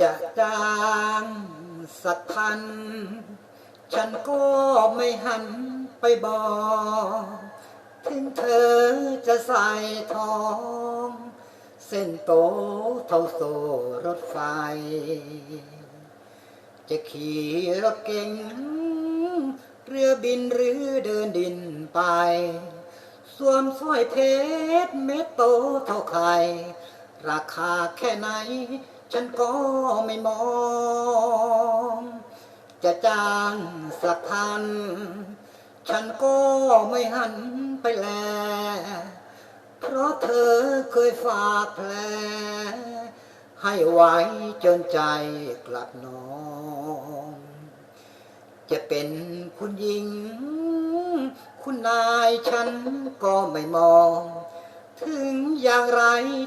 จะจางสักพัน ฉันก็ไม่หันไปบอก ถึงเธอจะใส่ทอง เส้นโตเท่าโซรถไฟ จะขี่รถเก๋งเรือบินหรือเดินดินไป สวมสร้อยเพชรเม็ดโตเท่าไข่ราคาแค่ไหน ฉันก็ไม่มอง จะจ้างสักพัน ฉันก็ไม่หันไปแล เพราะเธอเคยฝากแผล ให้ไว้จนใจกลับนอง จะเป็นคุณหญิง คุณนายฉันก็ไม่มอง ถึงอย่างไร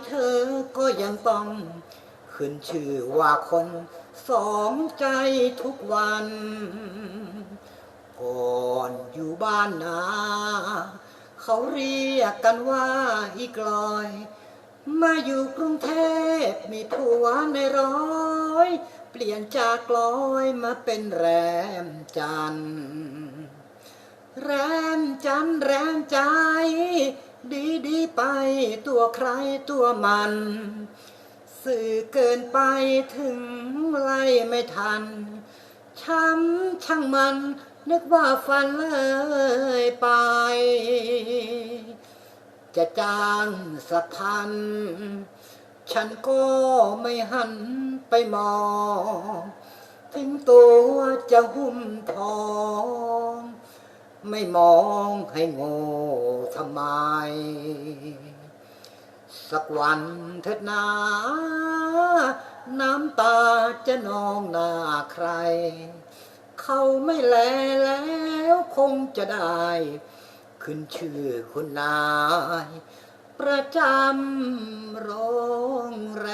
เธอก็ยังต้อง ขึ้นชื่อว่าคนสองใจทุกวันก่อนอยู่บ้านนา เขาเรียกกันว่าอีกลอย มาอยู่กรุงเทพมีผัวในร้อย เปลี่ยนจากลอยมาเป็นแรมจัน แรมจันแรมใจ ดีดีไปตัวใครตัวมัน สื่อเกินไปถึงไล่ไม่ทัน ช้ำช่างมันนึกว่าฝันเลยไป จะจ้างสักพัน ฉันก็ไม่หันไปมองถึงตัวจะหุ้มทอง ไม่มองให้โง่ทำไม สักวันเถิดนา น้ำตาจะนองหน้าใคร เขาไม่แลแล้วคงจะได้ ขึ้นชื่อคุณนาย ประจำโรงแร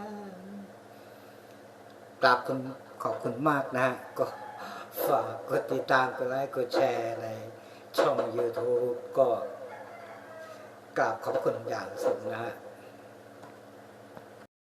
มกราบคุณขอบคุณมากนะฮะก็ฝากกดติดตามกดไลค์กดแชร์ใน ช่อง YouTube ก็กราบขอบคุณอย่างสูงนะฮะ